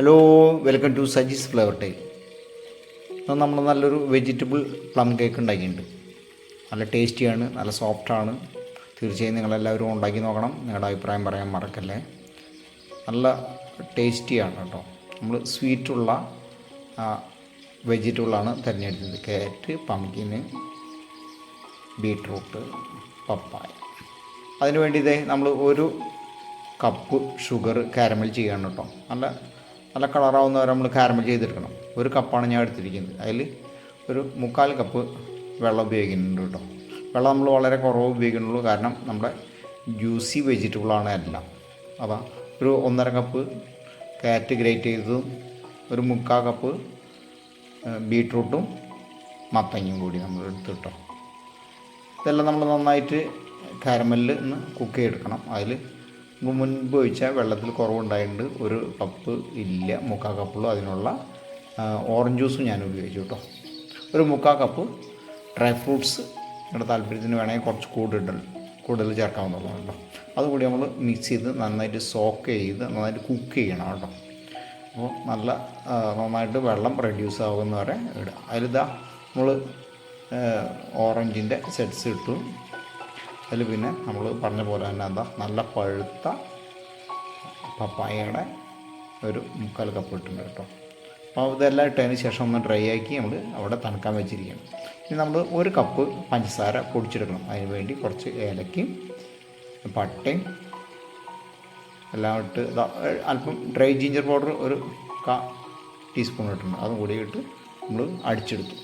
Hello welcome to Saji's flavour tile നമ്മൾ നല്ലൊരു vegetable plum cake ഉണ്ടാക്കിയിട്ടുണ്ട്. നല്ല ടേസ്റ്റിയാണ് നല്ല സോഫ്റ്റാണ് തീർച്ചയായും നിങ്ങളെല്ലാവരും ഉണ്ടാക്കി നോക്കണം. നിങ്ങളുടെ അഭിപ്രായം പറയാൻ മറക്കല്ലേ. നല്ല ടേസ്റ്റിയാണ് കേട്ടോ. നമ്മൾ സ്വീറ്റുള്ള വെജിറ്റബിളാണ് തിരഞ്ഞെടുത്തത്. ക്യാരറ്റ് പംകിന് ബീട്രൂട്ട് പപ്പായ അതിനു വേണ്ടി ഇതേ നമ്മൾ ഒരു കപ്പ് ഷുഗർ കാരമൽ ചെയ്യാണ് കേട്ടോ. നല്ല നല്ല കളറാവുന്ന വരെ നമ്മൾ കാരമൽ ചെയ്തെടുക്കണം ഒരു കപ്പാണ് ഞാൻ എടുത്തിരിക്കുന്നത്. അതിൽ ഒരു മുക്കാൽ കപ്പ് വെള്ളം ഉപയോഗിക്കുന്നുണ്ട് കേട്ടോ. വെള്ളം നമ്മൾ വളരെ കുറവ് ഉപയോഗിക്കുന്നുള്ളൂ. കാരണം നമ്മുടെ ജ്യൂസി വെജിറ്റബിളാണ് എല്ലാം. അതാ ഒരു ഒന്നര കപ്പ് കാറ്റ് ഗ്രേറ്റ് ചെയ്തതും ഒരു മുക്കാൽ കപ്പ് ബീട്രൂട്ടും മത്തങ്ങയും കൂടി നമ്മൾ എടുത്തിട്ടോ ഇതെല്ലാം നമ്മൾ നന്നായിട്ട് കാരമലിൽ നിന്ന് കുക്ക് ചെയ്തെടുക്കണം. അതിൽ മുൻപ് ഒഴിച്ച വെള്ളത്തിൽ കുറവുണ്ടായിട്ടുണ്ട്. ഒരു കപ്പ് ഇല്ല. മുക്കാൽ കപ്പുള്ളൂ അതിനുള്ള ഓറഞ്ച് ജ്യൂസും ഞാൻ ഉപയോഗിച്ചു കേട്ടോ ഒരു മുക്കാൽ കപ്പ് ഡ്രൈ ഫ്രൂട്ട്സ് നിങ്ങളുടെ താല്പര്യത്തിന് വേണമെങ്കിൽ കുറച്ച് കൂടുതൽ കൂടുതൽ ചേർക്കാവുന്നതാണ് കേട്ടോ അതുകൂടി നമ്മൾ മിക്സ് ചെയ്ത് നന്നായിട്ട് സോക്ക് ചെയ്ത് നന്നായിട്ട് കുക്ക് ചെയ്യണം കേട്ടോ അപ്പോൾ നല്ല നന്നായിട്ട് വെള്ളം റെഡ്യൂസ് ആകുന്ന വരെ ഇടുക. അതിലിതാ നമ്മൾ ഓറഞ്ചിന്റെ സെറ്റ്സ് ഇട്ടു. അതിൽ പിന്നെ നമ്മൾ പറഞ്ഞ പോലെ തന്നെ എന്താ നല്ല പഴുത്ത പപ്പായയുടെ ഒരു മുക്കാൽ കപ്പ് ഇട്ടുണ്ട് കേട്ടോ. അപ്പോൾ ഇതെല്ലാം ഇട്ടതിന് ശേഷം ഒന്ന് ഡ്രൈ ആക്കി നമ്മൾ അവിടെ തണുക്കാൻ വെച്ചിരിക്കണം ഇനി നമ്മൾ ഒരു കപ്പ് പഞ്ചസാര പൊടിച്ചെടുക്കണം. അതിന് വേണ്ടി കുറച്ച് ഏലക്കയും പട്ടയും എല്ലാം ഇട്ട് അല്പം ഡ്രൈ ജിഞ്ചർ പൗഡർ ഒരു കാ ടീസ്പൂൺ ഇട്ടുണ്ട് അതും കൂടി ഇട്ട് നമ്മൾ അടിച്ചെടുത്തു.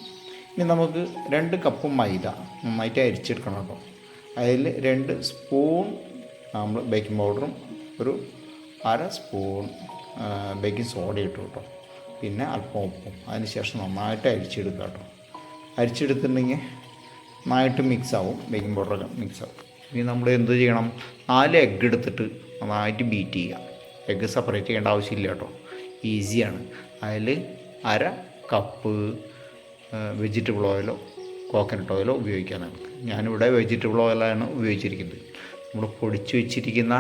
ഇനി നമുക്ക് രണ്ട് കപ്പ് മൈദ നന്നായിട്ട് അരിച്ചെടുക്കണം കേട്ടോ. അതിൽ രണ്ട് സ്പൂൺ നമ്മൾ ബേക്കിംഗ് പൗഡറും ഒരു അര സ്പൂൺ ബേക്കിംഗ് സോഡ ഇട്ടു കേട്ടോ. പിന്നെ അല്പം ഉപ്പും. അതിന് ശേഷം നന്നായിട്ട് അരിച്ചെടുക്കുക കേട്ടോ. അരിച്ചെടുത്തിട്ടുണ്ടെങ്കിൽ നന്നായിട്ട് മിക്സ് ആവും. ബേക്കിംഗ് പൗഡറൊക്കെ മിക്സ് ആവും. ഇനി നമ്മൾ എന്ത് ചെയ്യണം? നാല് എഗ്ഗ് എടുത്തിട്ട് നന്നായിട്ട് ബീറ്റ് ചെയ്യുക. എഗ്ഗ് സെപ്പറേറ്റ് ചെയ്യേണ്ട ആവശ്യമില്ല കേട്ടോ. ഈസിയാണ് അതിൽ അര കപ്പ് വെജിറ്റബിൾ ഓയിലോ കോക്കനട്ട് ഓയിലോ ഉപയോഗിക്കാം നമുക്ക്. ഞാനിവിടെ വെജിറ്റബിൾ ഓയിലാണ് ഉപയോഗിച്ചിരിക്കുന്നത്. നമ്മൾ പൊടിച്ചു വെച്ചിരിക്കുന്ന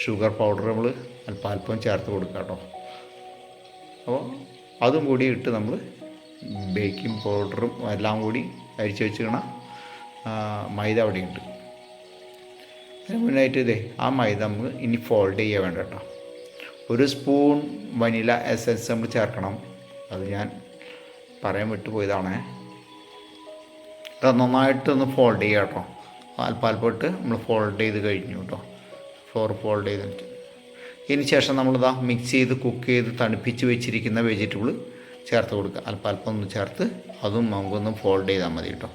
ഷുഗർ പൗഡർ നമ്മൾ അല്പം അല്പം ചേർത്ത് കൊടുക്കുക കേട്ടോ. അപ്പോൾ അതും കൂടി ഇട്ട് നമ്മൾ ബേക്കിംഗ് പൗഡറും എല്ലാം കൂടി അരിച്ചു വെച്ചിരിക്കണ മൈദ അവിടെ ഉണ്ട് അതിന് മുന്നായിട്ട് ഇതേ ആ മൈദ നമുക്ക് ഇനി ഫോൾഡ് ചെയ്യാൻ വേണ്ട കേട്ടോ. ഒരു സ്പൂൺ വനില എസൻസ് നമ്മൾ ചേർക്കണം. അത് ഞാൻ പറയാൻ വിട്ടുപോയതാണേ. അത് നന്നായിട്ടൊന്ന് ഫോൾഡ് ചെയ്യുക കേട്ടോ. അല്പം അല്പം നമ്മൾ ഫോൾഡ് ചെയ്ത് കഴിഞ്ഞു കേട്ടോ. ഫ്ലോർ ഫോൾഡ് ചെയ്തിട്ട്. ഇതിന് ശേഷം നമ്മളിതാ മിക്സ് ചെയ്ത് കുക്ക് ചെയ്ത് തണുപ്പിച്ച് വെച്ചിരിക്കുന്ന വെജിറ്റബിൾ ചേർത്ത് കൊടുക്കുക. അല്പം അല്പം ഒന്ന് ചേർത്ത് അതും നമുക്കൊന്ന് ഫോൾഡ് ചെയ്താൽ മതി കേട്ടോ.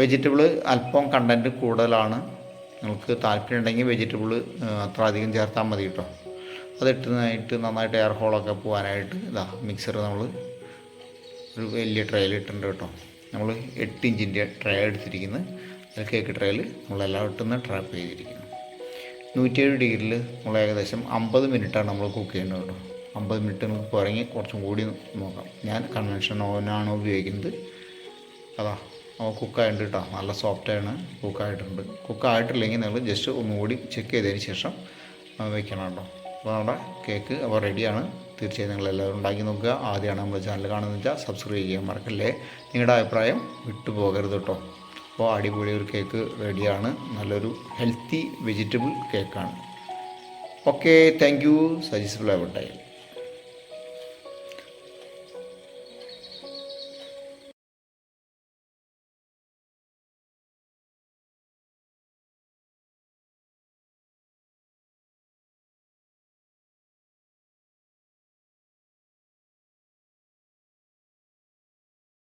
വെജിറ്റബിൾ അല്പം കണ്ടന്റ് കൂടുതലാണ്. നിങ്ങൾക്ക് താല്പര്യം ഉണ്ടെങ്കിൽ വെജിറ്റബിൾ അത്ര അധികം ചേർത്താൽ മതി കേട്ടോ. അതിട്ടുന്നതായിട്ട് നന്നായിട്ട് എയർ ഹോളൊക്കെ പോകാനായിട്ട് ഇതാ മിക്സർ നമ്മൾ ഒരു വലിയ ട്രേയിൽ ഇട്ടിട്ടുണ്ട് കേട്ടോ. നമ്മൾ എട്ട് ഇഞ്ചിന്റെ ട്രേ എടുത്തിരിക്കുന്നത് അതിൽ കേക്ക് ട്രേയിൽ നമ്മളെല്ലാം ഇട്ടുന്ന ട്രാപ്പ് ചെയ്തിരിക്കുന്നു. നൂറ്റിയേഴ് ഡിഗ്രിയിൽ നമ്മൾ ഏകദേശം അമ്പത് മിനിറ്റാണ് നമ്മൾ കുക്ക് ചെയ്യേണ്ടത് കേട്ടോ. അമ്പത് മിനിറ്റ് നമുക്ക് പുറങ്ങി കുറച്ചും കൂടി നോക്കാം. ഞാൻ കൺവെൻഷൻ ഓവനാണ് ഉപയോഗിക്കുന്നത്. അതാ അവ കുക്കായിട്ടുണ്ട് കേട്ടോ. നല്ല സോഫ്റ്റാണ് കുക്കായിട്ടുണ്ട് കുക്കായിട്ടില്ലെങ്കിൽ നിങ്ങൾ ജസ്റ്റ് ഒന്നുകൂടി ചെക്ക് ചെയ്തതിന് ശേഷം വെക്കണം കേട്ടോ. അപ്പോൾ നമ്മുടെ കേക്ക് അപ്പോൾ റെഡിയാണ് തീർച്ചയായും നിങ്ങൾ എല്ലാവരും ഉണ്ടാക്കി നോക്കുക. ആദ്യമാണ് നമ്മുടെ ചാനൽ കാണുന്നത് വെച്ചാൽ സബ്സ്ക്രൈബ് ചെയ്യാൻ മറക്കല്ലേ. നിങ്ങളുടെ അഭിപ്രായം വിട്ടുപോകരുത് കേട്ടോ. അപ്പോൾ അടിപൊളി ഒരു കേക്ക് റെഡിയാണ് നല്ലൊരു ഹെൽത്തി വെജിറ്റബിൾ കേക്കാണ് okay thank you Saji's flavour